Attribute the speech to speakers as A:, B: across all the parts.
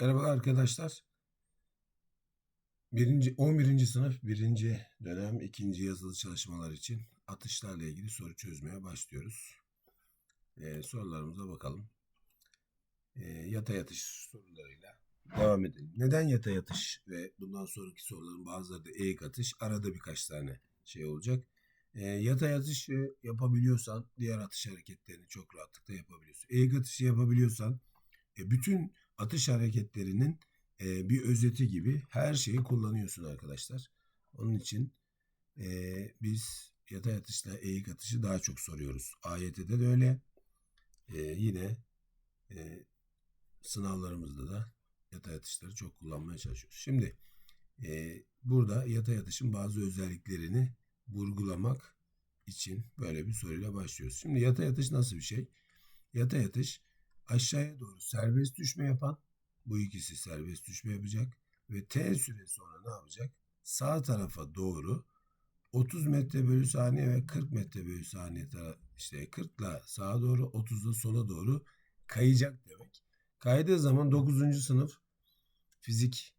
A: Merhaba arkadaşlar. Birinci, 11. sınıf 1. dönem 2. yazılı çalışmalar için atışlarla ilgili soru çözmeye başlıyoruz. Ee, sorularımıza bakalım. Ee, yatay atış sorularıyla devam edelim. Neden yatay atış ve bundan sonraki soruların bazıları da eğik atış? Arada birkaç tane şey olacak. Ee, yatay atışı yapabiliyorsan diğer atış hareketlerini çok rahatlıkla yapabiliyorsun. Eğik atışı yapabiliyorsan e, bütün atış hareketlerinin e, bir özeti gibi her şeyi kullanıyorsun arkadaşlar. Onun için e, biz yatay atışla eğik atışı daha çok soruyoruz. AYT'de de öyle. E, yine e, sınavlarımızda da yatay atışları çok kullanmaya çalışıyoruz. Şimdi e, burada yatay atışın bazı özelliklerini vurgulamak için böyle bir soruyla başlıyoruz. Şimdi yatay atış nasıl bir şey? Yatay atış aşağıya doğru serbest düşme yapan bu ikisi serbest düşme yapacak ve T süre sonra ne yapacak? Sağ tarafa doğru 30 metre bölü saniye ve 40 metre bölü saniye işte 40 ile sağa doğru 30 ile sola doğru kayacak demek. Kaydığı zaman 9. sınıf fizik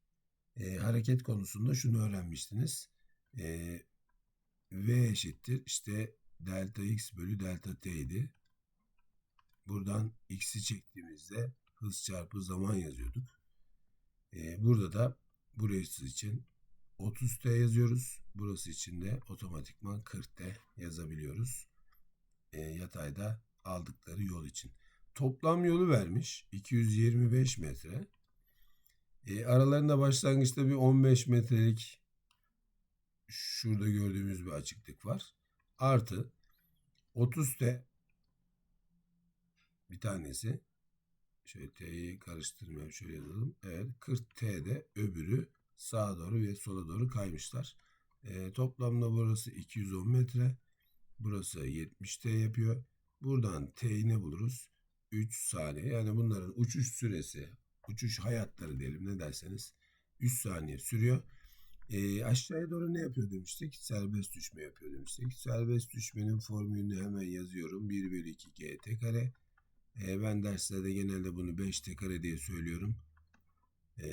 A: e, hareket konusunda şunu öğrenmiştiniz. E, v eşittir işte delta x bölü delta t idi. Buradan x'i çektiğimizde hız çarpı zaman yazıyorduk. Ee, burada da burası için 30t yazıyoruz. Burası için de otomatikman 40t yazabiliyoruz. Ee, yatayda aldıkları yol için. Toplam yolu vermiş 225 metre. Ee, aralarında başlangıçta bir 15 metrelik şurada gördüğümüz bir açıklık var. Artı 30t bir tanesi Şöyle T'yi karıştırmayalım. Şöyle yazalım. Evet 40T'de öbürü sağa doğru ve sola doğru kaymışlar. E, toplamda burası 210 metre. Burası 70T yapıyor. Buradan T'yi ne buluruz? 3 saniye. Yani bunların uçuş süresi, uçuş hayatları diyelim ne derseniz 3 saniye sürüyor. E, aşağıya doğru ne yapıyor demiştik? Serbest düşme yapıyor demiştik. Serbest düşmenin formülünü hemen yazıyorum. 1 bölü 2 GT kare. E, ben derslerde genelde bunu 5 t kare diye söylüyorum. E,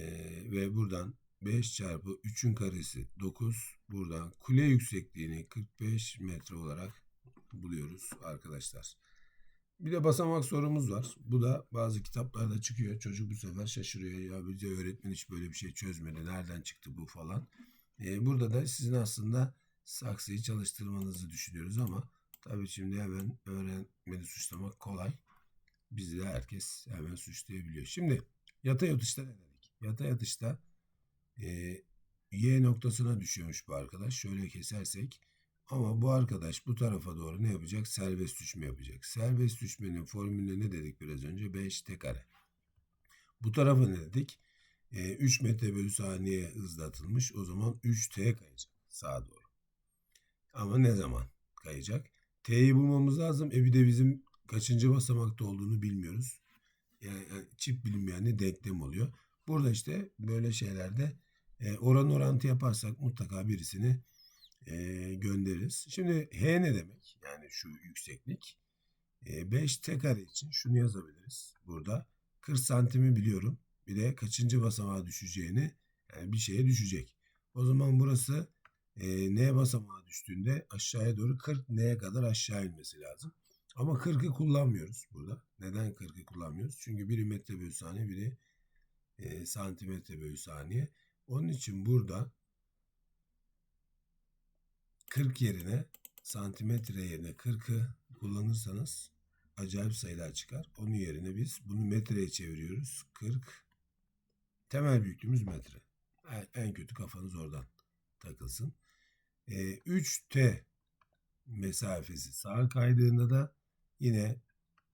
A: ve buradan 5 çarpı 3'ün karesi 9. Buradan kule yüksekliğini 45 metre olarak buluyoruz arkadaşlar. Bir de basamak sorumuz var. Bu da bazı kitaplarda çıkıyor. Çocuk bu sefer şaşırıyor. Ya bize öğretmen hiç böyle bir şey çözmedi. Nereden çıktı bu falan. E, burada da sizin aslında saksıyı çalıştırmanızı düşünüyoruz ama tabii şimdi hemen öğrenmeni suçlamak kolay bizi de herkes hemen suçlayabiliyor. Şimdi yatay atışta ne dedik? Yatay atışta e, Y noktasına düşüyormuş bu arkadaş. Şöyle kesersek ama bu arkadaş bu tarafa doğru ne yapacak? Serbest düşme yapacak. Serbest düşmenin formülü ne dedik biraz önce? 5 t kare. Bu tarafa ne dedik? E, 3 metre bölü saniye hızla atılmış. O zaman 3t kayacak sağa doğru. Ama ne zaman kayacak? T'yi bulmamız lazım. E bir de bizim kaçıncı basamakta olduğunu bilmiyoruz. Yani, yani çift bilinmeyenli denklem oluyor. Burada işte böyle şeylerde e, oran orantı yaparsak mutlaka birisini e, göndeririz. Şimdi H ne demek? Yani şu yükseklik. E, 5 t kare için şunu yazabiliriz. Burada 40 santimi biliyorum. Bir de kaçıncı basamağa düşeceğini yani bir şeye düşecek. O zaman burası e, N basamağa düştüğünde aşağıya doğru 40 N'ye kadar aşağı inmesi lazım. Ama 40'ı kullanmıyoruz burada. Neden 40'ı kullanmıyoruz? Çünkü biri metre bölü saniye, biri e, santimetre bölü saniye. Onun için burada 40 yerine santimetre yerine 40'ı kullanırsanız acayip sayılar çıkar. Onun yerine biz bunu metreye çeviriyoruz. 40 temel büyüklüğümüz metre. En kötü kafanız oradan takılsın. E, 3T mesafesi sağa kaydığında da Yine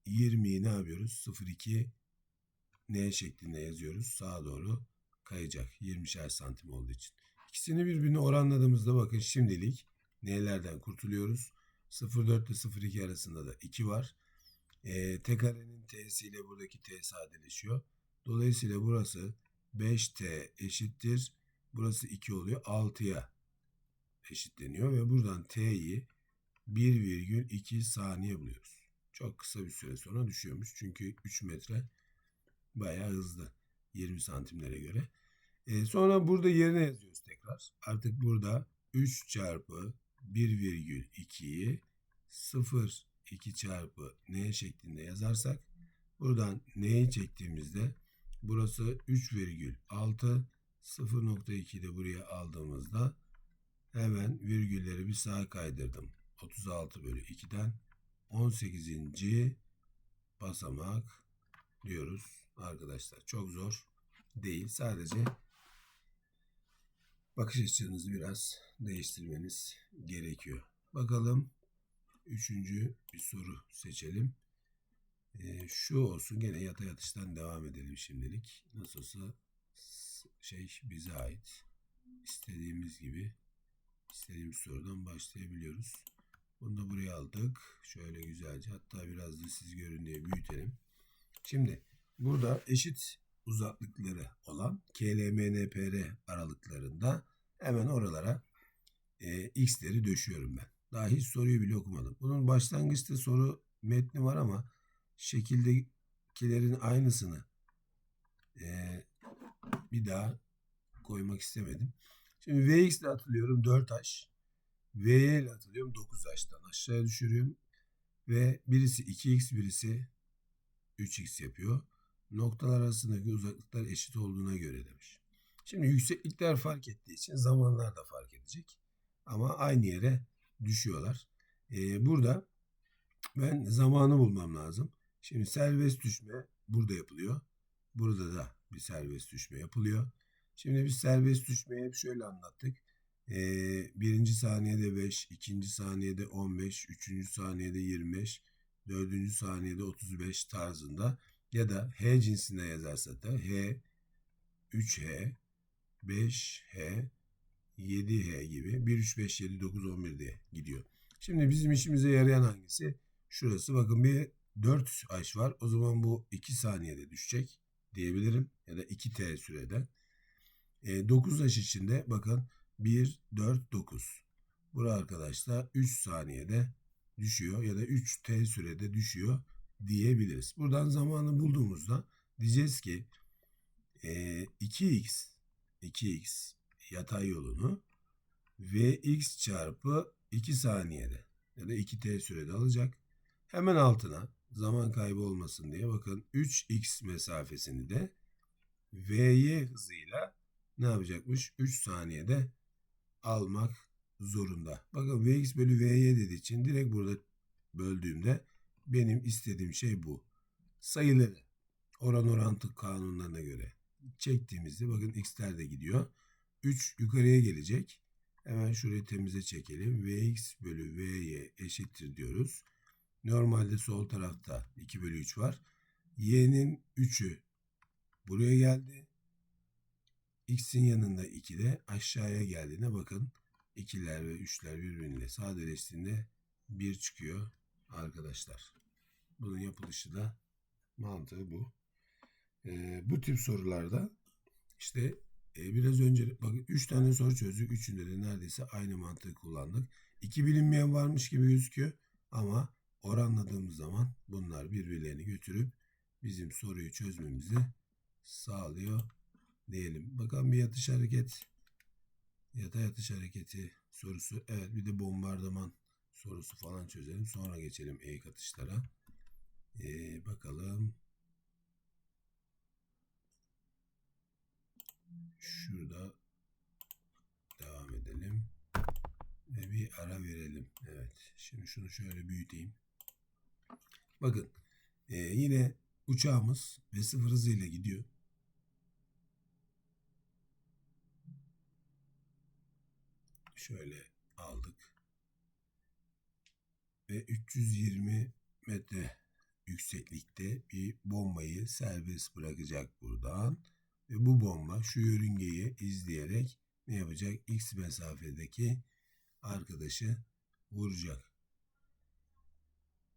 A: 20'yi ne yapıyoruz? 0,2 N şeklinde yazıyoruz. Sağa doğru kayacak. 20'şer santim olduğu için. İkisini birbirine oranladığımızda bakın şimdilik N'lerden kurtuluyoruz. 0,4 ile 0,2 arasında da 2 var. E, T karenin T'si ile buradaki T sadeleşiyor. Dolayısıyla burası 5T eşittir. Burası 2 oluyor. 6'ya eşitleniyor ve buradan T'yi 1,2 saniye buluyoruz. Çok kısa bir süre sonra düşüyormuş. Çünkü 3 metre bayağı hızlı. 20 santimlere göre. E, sonra burada yerine yazıyoruz tekrar. Artık burada 3 çarpı 1,2'yi 0 2 çarpı n şeklinde yazarsak buradan n'yi çektiğimizde burası 3,6 0.2'yi de buraya aldığımızda hemen virgülleri bir sağa kaydırdım. 36 bölü 2'den 18. basamak diyoruz arkadaşlar. Çok zor değil. Sadece bakış açınızı biraz değiştirmeniz gerekiyor. Bakalım üçüncü bir soru seçelim. Ee, şu olsun gene yatay atıştan devam edelim şimdilik. Nasılsa şey bize ait. İstediğimiz gibi istediğimiz sorudan başlayabiliyoruz. Bunu da buraya aldık. Şöyle güzelce hatta biraz da siz görün diye büyütelim. Şimdi burada eşit uzaklıkları olan KLMNPR aralıklarında hemen oralara e, x'leri döşüyorum ben. Daha hiç soruyu bile okumadım. Bunun başlangıçta soru metni var ama şekildekilerin aynısını e, bir daha koymak istemedim. Şimdi Vx ile atılıyorum 4h. Vy ile atılıyorum 9h'tan aşağıya düşürüyorum. Ve birisi 2x birisi 3x yapıyor. Noktalar arasındaki uzaklıklar eşit olduğuna göre demiş. Şimdi yükseklikler fark ettiği için zamanlar da fark edecek. Ama aynı yere düşüyorlar. Ee, burada ben zamanı bulmam lazım. Şimdi serbest düşme burada yapılıyor. Burada da bir serbest düşme yapılıyor. Şimdi biz serbest düşmeyi hep şöyle anlattık. Birinci saniyede 5, ikinci saniyede 15, üçüncü saniyede 25, dördüncü saniyede 35 tarzında ya da H cinsine yazarsak da H, 3H, 5H, 7H gibi 1, 3, 5, 7, 9, 11 diye gidiyor. Şimdi bizim işimize yarayan hangisi? Şurası bakın bir 4 H var. O zaman bu 2 saniyede düşecek diyebilirim. Ya da 2T sürede. E, 9 H içinde bakın 1, 4, 9. Burada arkadaşlar 3 saniyede düşüyor ya da 3T sürede düşüyor diyebiliriz. Buradan zamanı bulduğumuzda diyeceğiz ki e, 2x 2x yatay yolunu vx çarpı 2 saniyede ya da 2t sürede alacak. Hemen altına zaman kaybı olmasın diye bakın 3x mesafesini de vy hızıyla ne yapacakmış? 3 saniyede almak zorunda. Bakın vx bölü vy dediği için direkt burada böldüğümde benim istediğim şey bu. Sayıları oran orantı kanunlarına göre çektiğimizde bakın x'ler de gidiyor. 3 yukarıya gelecek. Hemen şurayı temize çekelim. Vx bölü Vy eşittir diyoruz. Normalde sol tarafta 2 bölü 3 var. Y'nin 3'ü buraya geldi. X'in yanında 2 de aşağıya geldiğine bakın. 2'ler ve 3'ler birbiriyle sadeleştiğinde 1 çıkıyor arkadaşlar. Bunun yapılışı da mantığı bu. Ee, bu tip sorularda işte e, biraz önce bakın 3 tane soru çözdük. Üçünde de neredeyse aynı mantığı kullandık. İki bilinmeyen varmış gibi gözüküyor ama oranladığımız zaman bunlar birbirlerini götürüp bizim soruyu çözmemizi sağlıyor diyelim. Bakalım bir yatış hareket yatay yatış hareketi sorusu. Evet bir de bombardıman sorusu falan çözelim. Sonra geçelim eğik atışlara. Ee, bakalım. Şurada devam edelim. Ve bir ara verelim. Evet. Şimdi şunu şöyle büyüteyim. Bakın. E, yine uçağımız ve sıfır hızıyla gidiyor. Şöyle aldık. Ve 320 metre yükseklikte bir bombayı serbest bırakacak buradan. Ve bu bomba şu yörüngeyi izleyerek ne yapacak? X mesafedeki arkadaşı vuracak.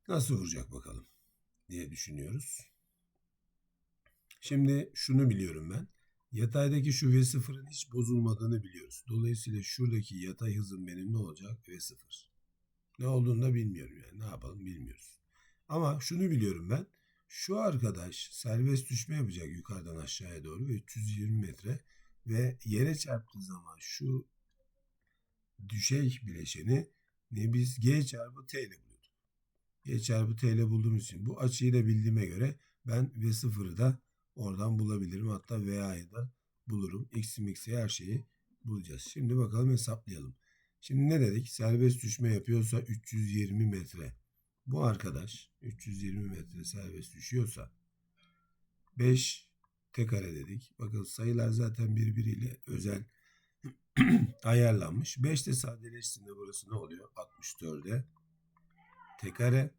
A: Nasıl vuracak bakalım diye düşünüyoruz. Şimdi şunu biliyorum ben. Yataydaki şu V0'ın hiç bozulmadığını biliyoruz. Dolayısıyla şuradaki yatay hızım benim ne olacak? V0. Ne olduğunu da bilmiyorum yani. Ne yapalım bilmiyoruz. Ama şunu biliyorum ben. Şu arkadaş serbest düşme yapacak yukarıdan aşağıya doğru ve 320 metre ve yere çarptığı zaman şu düşey bileşeni ne biz G çarpı T ile buluyorduk. G çarpı T ile bulduğumuz için bu açıyı da bildiğime göre ben V0'ı da oradan bulabilirim. Hatta VA'yı da bulurum. X'i her şeyi bulacağız. Şimdi bakalım hesaplayalım. Şimdi ne dedik? Serbest düşme yapıyorsa 320 metre. Bu arkadaş 320 metre serbest düşüyorsa 5 t kare dedik. Bakın sayılar zaten birbiriyle özel ayarlanmış. 5 de sadeleştiğinde burası ne oluyor? 64'e t kare.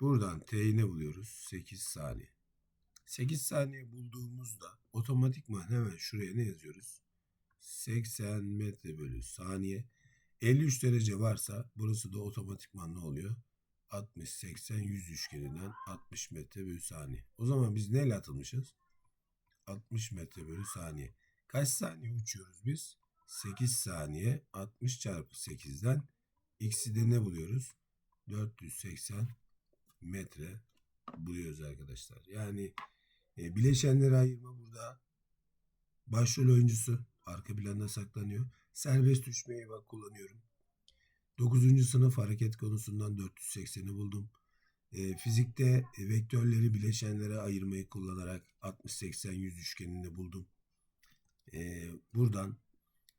A: Buradan t'yi ne buluyoruz? 8 saniye. 8 saniye bulduğumuzda otomatikman hemen şuraya ne yazıyoruz? 80 metre bölü saniye. 53 derece varsa burası da otomatikman ne oluyor? 60, 80, 100 üçgeninden 60 metre bölü saniye. O zaman biz neyle atılmışız? 60 metre bölü saniye. Kaç saniye uçuyoruz biz? 8 saniye 60 çarpı 8'den x'i de ne buluyoruz? 480 metre buluyoruz arkadaşlar. Yani e, bileşenleri ayırma burada başrol oyuncusu arka planda saklanıyor. Serbest düşmeyi bak kullanıyorum. 9. sınıf hareket konusundan 480'i buldum. E, fizikte e, vektörleri bileşenlere ayırmayı kullanarak 60-80-100 üçgenini buldum. E, buradan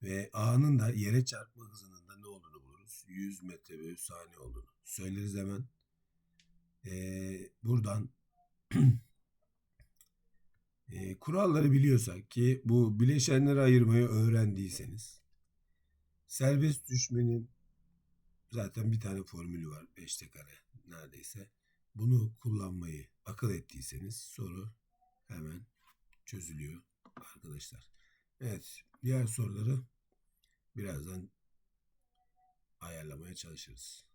A: ve A'nın da yere çarpma hızının da ne olduğunu buluruz. 100 metre bölü saniye olduğunu söyleriz hemen. E, buradan e, kuralları biliyorsak ki bu bileşenleri ayırmayı öğrendiyseniz serbest düşmenin zaten bir tane formülü var 5'te kare neredeyse. Bunu kullanmayı akıl ettiyseniz soru hemen çözülüyor arkadaşlar. Evet diğer soruları birazdan ayarlamaya çalışırız.